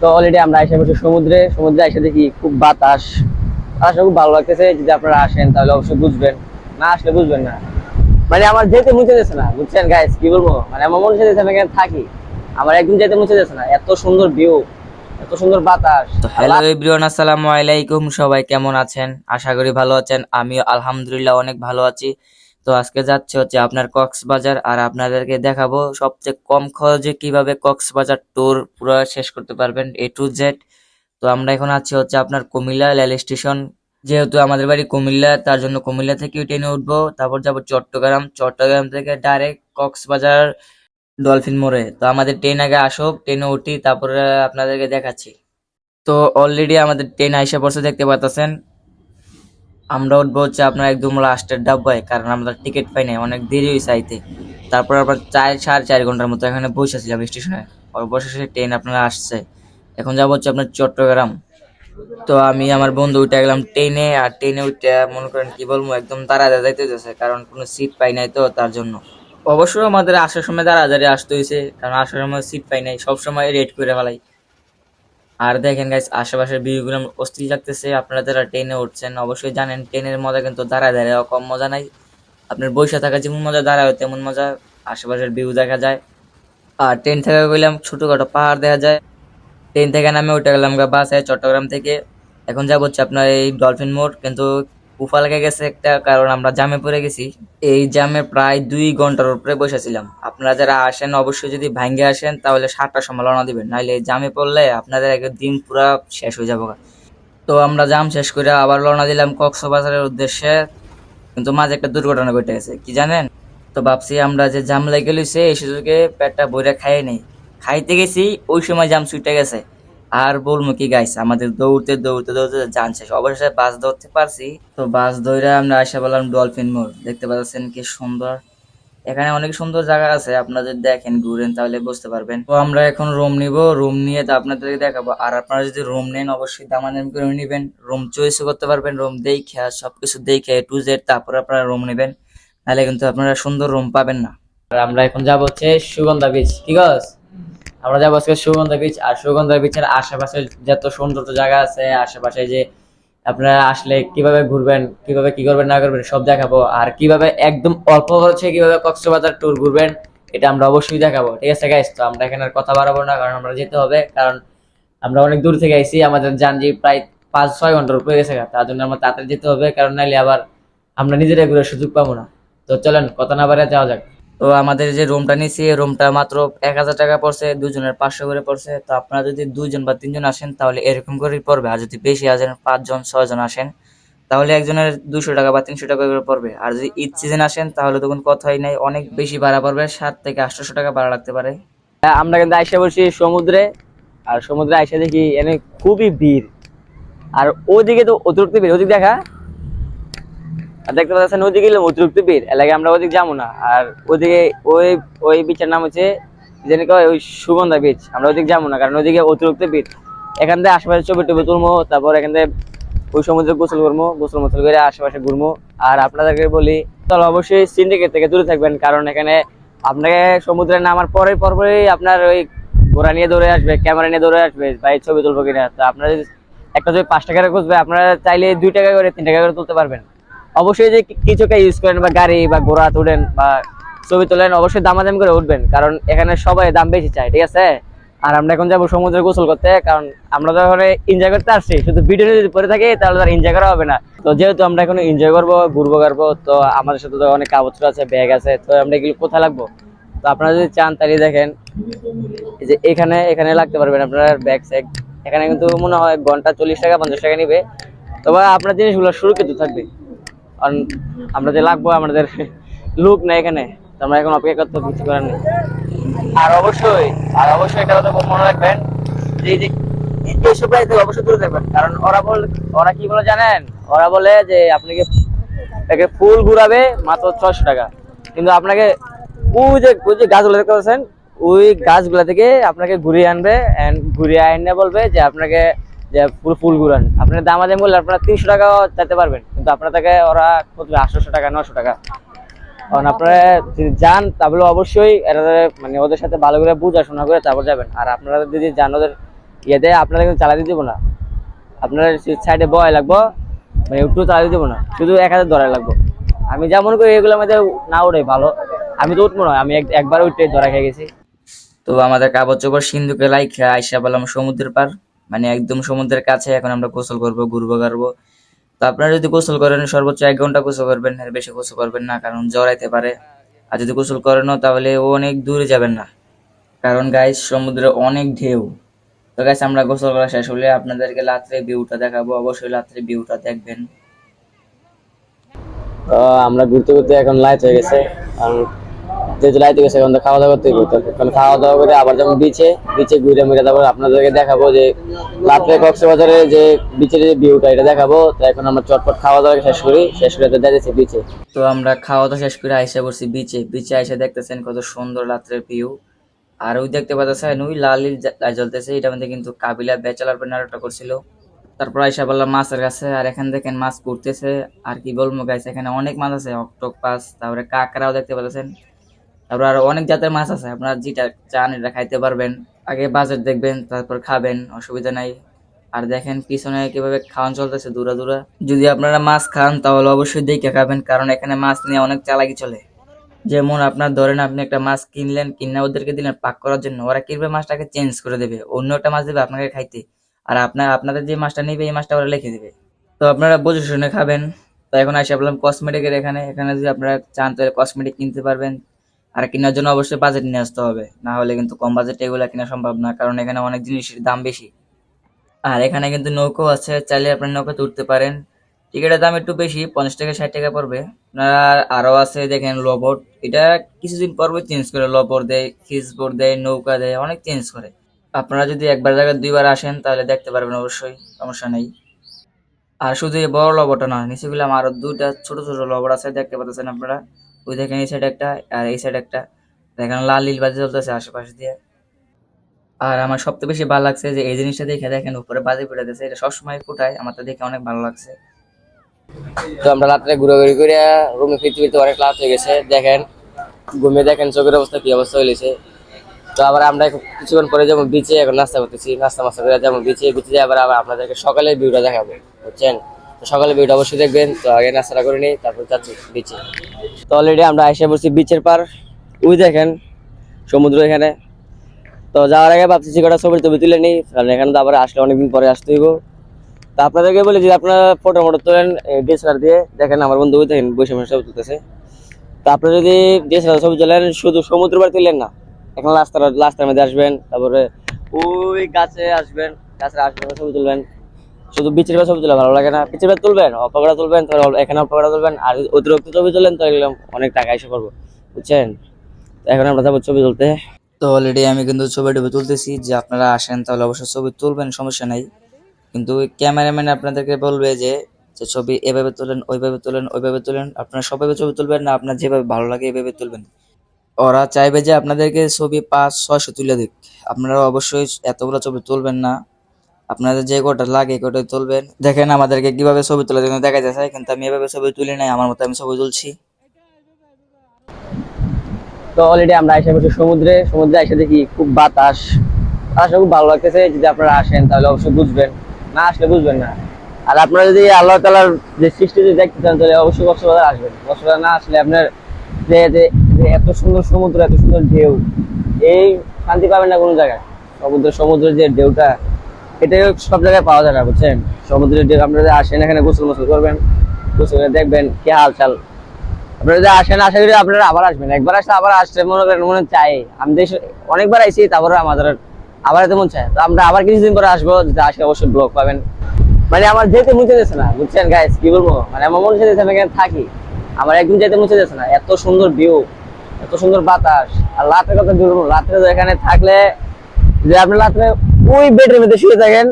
তো অলরেডি আমরা এসে বসে সমুদ্রে সমুদ্রে এসে দেখি খুব বাতাস। বাতাসটা খুব ভালো লাগতেছে, যদি আপনারা আসেন তাহলে অবশ্যই বুঝবেন। না আসলে বুঝবেন না। মানে আমার যেতে মুছে যাচ্ছে না, বুঝছেন গাইস কি বলব? মানে আমার মনে হচ্ছে আমি এখানে থাকি। আমার একদম যেতে মুছে যাচ্ছে না, এত সুন্দর ভিউ এত সুন্দর বাতাস। হ্যালো এভরিওয়ান আসসালামু আলাইকুম, সবাই কেমন আছেন? আশা করি ভালো আছেন, আমিও আলহামদুলিল্লাহ অনেক ভালো আছি। তো আজকে যাচ্ছে হচ্ছে আপনার কক্সবাজার আর আপনাদেরকে দেখাবো সবচেয়ে কম খরচে কীভাবে কক্সবাজার ট্যুর পুরো শেষ করতে পারবেন এ টু জেড তো আমরা এখন আছি হচ্ছে আপনার কুমিল্লা রেল স্টেশন। যেহেতু আমাদের বাড়ি কুমিল্লা, তার জন্য কুমিল্লা থেকে ট্রেনে উঠবো। তারপর যাব চট্টগ্রাম। চট্টগ্রাম থেকে ডাইরেক্ট কক্সবাজার ডলফিন মোড়ে। তো আমাদের ট্রেন আগে আসুক, ট্রেনে উঠি, তারপরে আপনাদেরকে দেখাচ্ছি। তো অলরেডি আমাদের ট্রেন আইসা পড়ছে, দেখতে পাচ্ছেন আমরা উঠবো হচ্ছে আপনার একদম লাস্টের ডাব্বায়, কারণ আমরা টিকিট পাই নাই, অনেক দেরি হয়েছে আইতে। তারপর আমরা চার, সাড়ে চার ঘণ্টার মতো এখানে বসে বসেছিলাম স্টেশনে অবশেষে ট্রেন আপনারা আসছে। এখন যাব হচ্ছে আপনার চট্টগ্রাম। তো আমি আমার বন্ধু উঠে গেলাম ট্রেনে আর ট্রেনে উঠে মনে করেন কি বলব, একদম তারা যাইতে হইতেছে, কারণ কোনো সিট পাই নাই তো তার জন্য। অবশ্যই আমাদের আসার সময় তারা তাড়াতাড়ি আসতে হয়েছে কারণ আসার সময় সিট পাই নাই, সবসময় রেড করে ফেলাই। আর দেখেন গাইস আশেপাশের ভিউগুলো অস্থির লাগতেছে। আপনারা যারা ট্রেনে উঠছেন, অবশ্যই জানেন, ট্রেনের মজা কিন্তু দাঁড়ায় দাঁড়ায় কম মজা নাই। আপনার বৈশা থাকা যেমন মজা দাঁড়ায় তেমন মজা, আশেপাশের ভিউ দেখা যায়। আর ট্রেন থেকে গেলাম ছোটোখাটো পাহাড় দেখা যায়। ট্রেন থেকে নামে উঠে গেলাম বাসে, চট্টগ্রাম থেকে। এখন যা হচ্ছে আপনার এই ডলফিন মোড়, কিন্তু উফা লেগে গেছে একটা কারণ, আমরা জামে পড়ে গেছি। এই জামে প্রায় দুই ঘণ্টার উপরে বসেছিলাম। আপনারা যারা আসেন, অবশ্যই যদি ভাঙ্গে আসেন, তাহলে সাতটার সময় রওনা দিবেন। নাহলে এই জামে পড়লে আপনাদের এক দিন পুরা শেষ হয়ে যাব। তো আমরা জাম শেষ করে আবার রওনা দিলাম কক্সবাজারের উদ্দেশ্যে। কিন্তু মাঝে একটা দুর্ঘটনা ঘটে গেছে, কি জানেন? তো ভাবছি আমরা যে জাম লেগে লইছে, এই সুযোগে পেটটা বইরা খাই নেই। খাইতে গেছি, ওই সময় জাম ছুটে গেছে। আর বলব কি গাইস আমাদের দৌড়তে দৌড়তে দৌড়তে জান শেষ। অবশেষে বাস ধরতে পারছি। তো বাস ধরে আমরা আসা বললাম ডলফিন মোড়। দেখতে পাচ্ছেন কি সুন্দর। এখানে অনেক সুন্দর জায়গা আছে। আপনারা যদি দেখেন, ঘুরেন, তাহলে বুঝতে পারবেন। তো আমরা এখন রুম নিব। রুম নিয়ে তো আপনাদেরকে দেখাবো। আর আপনারা যদি রুম নেন, অবশ্যই দামাদামি করে নেবেন। রুম চয়েস করতে পারবেন। রুম দেখে, সবকিছু দেখে টু জেড তারপর আপনারা রুম নেবেন। নাহলে কিন্তু আপনারা সুন্দর রুম পাবেন না। আর আমরা এখন যাব হচ্ছে সুগন্ধা বিচ ঠিক আছে আমরা যাব আজকে সুগন্ধা বিচ আর সুগন্ধা বিচের আশেপাশে যত সৌন্দর্য জায়গা আছে, আশেপাশে যে আপনারা আসলে কীভাবে ঘুরবেন, কীভাবে কি করবেন, না করবেন, সব দেখাবো। আর কীভাবে একদম অল্প খরচে কীভাবে কক্সবাজার ট্যুর ঘুরবেন, এটা আমরা অবশ্যই দেখাবো, ঠিক আছে গাইস তো আমরা এখানে কথা বাড়াবো না, কারণ আমরা যেতে হবে, কারণ আমরা অনেক দূর থেকে আইছি, আমাদের জানজি প্রায় পাঁচ, ছয় ঘণ্টার উপরে গেছে। তার জন্য আমরা তাড়াতাড়ি যেতে হবে, কারণ নাইলে আবার আমরা নিজেরাই ঘুরে সুযোগ পাবো না। তো চলেন, কথা না বাড়িয়ে যাওয়া যাক। তো আমাদের যে রুমটা নিয়েছি রুমটা মাত্র এক হাজার টাকা পড়ছে, দুজনের পাঁচশো করে পড়ছে। তো আপনারা যদি দুইজন বা তিনজন আসেন, তাহলে এরকম করেই পড়বে। আর যদি বেশি আসেন, পাঁচজন, ছয়জন আসেন, তাহলে একজনের দুশো টাকা বা তিনশো টাকা করে পড়বে। আর যদি ঈদ সিজন আসেন, তাহলে তখন কথাই নাই। অনেক বেশি ভাড়া পড়বে, সাত থেকে আটশোশো টাকা ভাড়া লাগতে পারে। আমরা কিন্তু আইসা বসি সমুদ্রে, আর সমুদ্রে আইসা দেখি এনে খুবই ভিড়। আর ওদিকে তো অতিরিক্ত ভিড়। ওদিক দেখা দেখতে পাচ্ছেন ওদিকে গেলে অতিরিক্ত ভিড়। এলাকা আমরা ওদিক যাব না। আর ওদিকে ওই ওই বিচের নাম হচ্ছে ওই সুগন্ধা বিচ আমরা ওদিকে যাব না, কারণ ওদিকে অতিরিক্ত এখান থেকে আশেপাশে ছবি তুলবো, তারপর এখান থেকে ওই সমুদ্রে গোসল করব, গোসল মোসল করে আশেপাশে ঘুরবো। আর আপনাদেরকে বলি, তাহলে অবশ্যই সিন্ডিকেট থেকে দূরে থাকবেন, কারণ এখানে আপনাকে সমুদ্রে নামার পরে পরপরই আপনার ওই ঘোড়া নিয়ে দৌড়ে আসবে ক্যামেরা নিয়ে দৌড়ে আসবে ভাই ছবি তুলবো কিনা। তো আপনারা একটা যদি পাঁচ টাকা করে খুঁজবে, আপনারা চাইলে দুই টাকা করে, তিন টাকা করে তুলতে পারবেন। অবশ্যই যে কি- কিছু একটা ইউজ করেন বা গাড়ি বা ঘোড়া তুলেন বা ছবি তোলেন, অবশ্যই দামাদামি করে উঠবেন, কারণ এখানে সবাই দাম বেশি চায়, ঠিক আছে? আর আমরা এখন যাব সমুদ্রে গোসল করতে, কারণ আমরা তো এখন এনজয় করতে আসছি। শুধু ভিডিও যদি পরে থাকি, তাহলে তার এনজয় করা হবে না। তো যেহেতু আমরা এখন এনজয় করব, ঘুরবো করব তো আমাদের সাথে তো অনেক কাগজপত্র আছে ব্যাগ আছে, তো আমরা এগুলো কোথায় লাগবো? তো আপনারা যদি চান, তাহলে দেখেন যে এখানে এখানে লাগতে পারবেন আপনার ব্যাগ স্যাগ এখানে কিন্তু মনে হয় ঘণ্টা চল্লিশ টাকা, পঞ্চাশ টাকা নিবে। তবে আপনার জিনিসগুলো সুরক্ষিত থাকবে। কারণ আমরা যে লাগবো, আমাদের লুক না এখানে আমরা এখন অপেক্ষা করতে কিছু করার নেই। আর অবশ্যই আর অবশ্যই এটা কথা মনে রাখবেন, যে অবশ্যই কারণ ওরা বল, ওরা কি বলে জানেন? ওরা বলে যে আপনাকে, একে ফুল ঘুরাবে মাত্র ছয়শো টাকা। কিন্তু আপনাকে ওই যে, ওই থেকে আপনাকে ঘুরিয়ে আনবে, and ঘুরিয়ে আইনে বলবে যে আপনাকে যে পুরো ফুল ঘুরান। আপনার দামাদামি বললে আপনারা তিনশো টাকাও চাইতে পারবেন, কিন্তু আপনার থেকে ওরা কত আটশোশো টাকা নশো টাকা। কারণ আপনারা যদি যান, তাহলে অবশ্যই এরা মানে ওদের সাথে ভালো করে বুঝাশোনা করে তারপর যাবেন। আর আপনারা যদি যান ওদের ইয়ে দেয়, আপনারা কিন্তু চালাতে দেবো না। আপনারা সাইডে বয় লাগবো মানে একটু চালাতে দেবো না। শুধু এক হাজার ধরা লাগবো। আমি যা মনে করি এগুলো মধ্যে না ওঠাই ভালো। আমি তো উঠবো না, আমি এক- একবার উঠে ধরা খেয়ে গেছি। তো আমাদের কাগজ চোপড় সিন্ধুকে লাইখে আইসা বললাম সমুদ্রের পার মানে একদম সমুদ্রের কাছে, এখন আমরা গোসল করব, ঘুরবো গারবো তো আপনারা যদি গোসল করেন, সর্বোচ্চ এক ঘণ্টা গোসল করবেন, এর বেশি গোসল করবেন না, কারণ জ্বর আইতে পারে। আর যদি গোসল করেনও, তাহলে ও অনেক দূরে যাবেন না। কারণ গাইস সমুদ্রে অনেক ঢেউ। তো গাইস আমরা গোসল করা শেষ হলে আপনাদেরকে রাত্রে ভিউটা দেখাবো। অবশ্যই রাত্রে ভিউটা দেখবেন। আমরা ঘুরতে ঘুরতে এখন লাইট হয়ে গেছে। কারণ খাওয়া দাওয়া করতে এখন খাওয়া দাওয়া করে আবার যেমন বিচে বিচে ঘুরে তারপর আপনাদেরকে দেখাবো যে যে বিচের যে ভিউটা এটা দেখাবো। তো এখন আমরা চটপট খাওয়া দাওয়া শেষ করি। শেষ করে তো বিচে। তো আমরা খাওয়া দাওয়া শেষ করে আইসা পড়ছি বিচে। বিচে আইসা দেখতেছেন কত সুন্দর রাত্রের ভিউ আর ওই দেখতে পাচ্ছেন, ওই লাল জ্বলতেছে এটা মধ্যে কিন্তু কাবিলা বেচালার ব্যাচেলার নাটকটা করছিল। তারপর আইসা বললাম, মাছের কাছে, আর এখান দেখেন মাছ করতেছে আর কি বলব গাইছে এখানে অনেক মাছ আছে, অক্টোপাস, তারপরে কাঁকড়াও দেখতে পাচ্ছেন। তারপর আরও অনেক জাতের মাছ আছে, আপনারা যেটা চান এটা খাইতে পারবেন। আগে বাজার দেখবেন, তারপর খাবেন, অসুবিধা নাই। আর দেখেন পিছনে কীভাবে খাওয়ান চলতেছে দূরা দূরা। যদি আপনারা মাছ খান, তাহলে অবশ্যই দেখে খাবেন, কারণ এখানে মাছ নিয়ে অনেক চালাকি চলে। যেমন আপনার ধরেন আপনি একটা মাছ কিনলেন, কিনে ওদেরকে দিলেন পাক করার জন্য, ওরা কিনবে মাছটাকে চেঞ্জ করে দেবে? অন্য একটা মাছ দেবে আপনাকে খাইতে। আর আপনার, আপনাদের যে মাছটা নেবে, এই মাছটা ওরা লিখে দেবে। তো আপনারা বুঝে শুনে খাবেন। তো এখন আসি বললাম কসমেটিকের এখানে। এখানে যদি আপনারা চান, তাহলে কসমেটিক কিনতে পারবেন। আর কেনার জন্য অবশ্যই বাজেট নিয়ে আসতে হবে। না হলে কিন্তু কম বাজেটে এগুলো কেনা সম্ভব না, কারণ এখানে অনেক জিনিসের দাম বেশি। আর এখানে কিন্তু নৌকো আছে, চাইলে আপনার নৌকাতে উঠতে পারেন। টিকিটের দাম একটু বেশি, পঞ্চাশ টাকা ষাট টাকা পড়বে। আপনার আরও আছে দেখেন লবোট। এটা কিছুদিন পরবে চেঞ্জ করে লবর দেয় ফিসবোর্ড দেয়, নৌকা দেয়, অনেক চেঞ্জ করে। আপনারা যদি একবার জায়গায় দুইবার আসেন, তাহলে দেখতে পারবেন অবশ্যই, সমস্যা নেই। আর শুধু এই বড় লবটা না নিচে আমার আরও দুইটা ছোট ছোট লবট আছে, দেখতে পাচ্ছেন আপনারা। ওই দেখেন এই সাইড একটা, আর এই সাইড একটা। দেখেন লাল নীল বাজি চলতেছে আশেপাশে দিয়ে। আর আমার সবচেয়ে বেশি ভালো লাগছে যে এই জিনিসটা দেখে দেখেন উপরে বাজি ফুটাতেছে এটা সবসময় ফুটায় আমার তো দেখে অনেক ভালো লাগছে। তো আমরা রাত্রে ঘুরাঘুরি করে রুমে ফিরতে ফিরতে অনেক রাত হয়ে গেছে। দেখেন ঘুমিয়ে দেখেন চোখের অবস্থা কি অবস্থা হয়েছে তো আবার আমরা কিছুক্ষণ পরে যেমন বিচে এখন নাস্তা করতেছি। নাস্তা মাস্তা করে যেমন বিচে বিচে আবার আবার আপনাদেরকে সকালের ভিউটা দেখাবো, বুঝছেন? তো সকালের ভিউটা অবশ্যই দেখবেন। তো আগে নাস্তাটা করে নিই, তারপর যাচ্ছি বিচে তো অলরেডি আমরা এসে বসছি বিচের পার। ওই দেখেন, সমুদ্র এখানে। তো যাওয়ার আগে ভাবছি কটা ছবি টবি তুলে নিই। কারণ এখানে তো আবার আসলে অনেকদিন পরে আসতে হইব। তো আপনাদেরকে বলি যে আপনারা ফটো মটো তোলেন ডিএসএলআর দিয়ে। দেখেন আমার বন্ধু দেখেন বৈশাখ ছবি তুলতেছে। তো আপনারা যদি ডিএসএলআর ছবি তোলেন, শুধু সমুদ্র পাড়ে তুললেন না, এখন রাস্তার রাস্তার মধ্যে আসবেন, তারপরে ওই গাছে আসবেন, গাছের আশেপাশে ছবি তুলবেন। শুধু বিচের ছবি তোলা ভালো লাগে না। বিচের তুলবেন অপকড়া তুলবেন তাহলে এখানে অপকড়া তুলবেন, আর অতিরিক্ত ছবি তোলেন তো অনেক টাকা এসে পড়ব, বুঝছেন? এখন আমরা যাব ছবি তুলতে। তো অলরেডি আমি কিন্তু ছবি টবি তুলতেছি, যে আপনারা আসেন তাহলে অবশ্যই ছবি তুলবেন, সমস্যা নাই। কিন্তু ক্যামেরাম্যান আপনাদেরকে বলবে যে যে ছবি এভাবে তোলেন, ওইভাবে তোলেন ওইভাবে তোলেন। আপনারা সবাইভাবে ছবি তুলবেন না, আপনার যেভাবে ভালো লাগে এভাবে তুলবেন। ওরা চাইবে যে আপনাদেরকে ছবি পাঁচ, ছয়শো তুলে দিক। আপনারা অবশ্যই এতগুলো ছবি তুলবেন না। আপনাদের যে কটা লাগে কটাই তুলবেন। দেখেন আমাদেরকে কীভাবে ছবি তোলার জন্য দেখা যাচ্ছে কিন্তু আমি এভাবে ছবি তুলি নাই, আমার মতো আমি ছবি তুলছি। তো অলরেডি আমরা এসে বসে সমুদ্রে সমুদ্রে এসে দেখি খুব বাতাস। বাতাসটা খুব ভালো লাগতেছে, যদি আপনারা আসেন তাহলে অবশ্যই বুঝবেন। না আসলে বুঝবেন না। আর আপনারা যদি আল্লাহ তালার যে সৃষ্টি যদি দেখতে চান, তাহলে অবশ্যই কক্সবাজার আসবেন। কক্সবাজার না আসলে আপনার যে এত সুন্দর সমুদ্র, এত সুন্দর ঢেউ, এই শান্তি পাবেন না কোনো জায়গায়। সমুদ্র, সমুদ্রের যে ঢেউটা এটা সব জায়গায় পাওয়া যায় না, বুঝছেন? সমুদ্রের ঢেউ, আপনারা আসেন এখানে গোসল মোসল করবেন, গোসল দেখবেন কি হাল চাল। আপনারা যদি আসেন, আশা করি আপনারা আবার আসবেন। একবার আসলে আবার আসতে মনে করেন, মনে চাই। আমি অনেকবার আইছি তারপরে আমাদের আবার এতে মন চায় তো আমরা আবার কিছুদিন পরে আসব, যদি আসে অবশ্যই ব্লগ পাবেন। মানে আমার যেতে মুছে যাচ্ছে না, বুঝছেন গাইস কি বলব? মানে আমার মনে হচ্ছে আমি এখানে থাকি। আমার একদিন যেতে মুছে যাচ্ছে না। এত সুন্দর ভিউ এত সুন্দর বাতাস। আর রাতের কথা বলব, রাত্রে এখানে থাকলে, যে আপনি রাত্রে ওই বেডের মধ্যে শুয়ে থাকেন।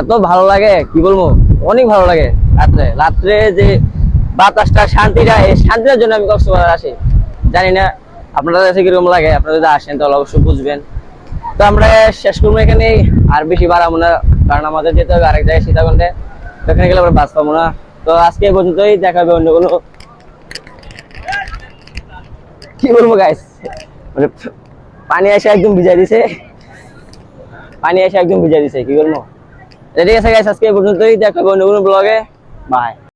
এত ভালো লাগে, কি বলব? অনেক ভালো লাগে রাত্রে। রাত্রে যে বাতাসটা, শান্তিটা, এই শান্তিটার জন্য আমি কক্সবাজার আসি। জানি না আপনাদের কাছে কীরকম লাগে, আপনারা যদি আসেন তাহলে অবশ্যই বুঝবেন। তো আমরা শেষ করব এখানে আর বেশি বাড়াবো না, কারণ আমাদের যেতে হবে আরেক জায়গায় সীতাকুণ্ডে। তো ওখানে গেলে আমরা বাস পাবো না। তো আজকে পর্যন্তই, দেখা হবে অন্য কোনো কি বলব গাইস মানে পানি এসে একদম ভিজাই দিছে। পানি এসে একদম ভিজা দিছে, কি করব ঠিক আছে গাইস আজকে পর্যন্তই, দেখা অন্য ব্লগে বাই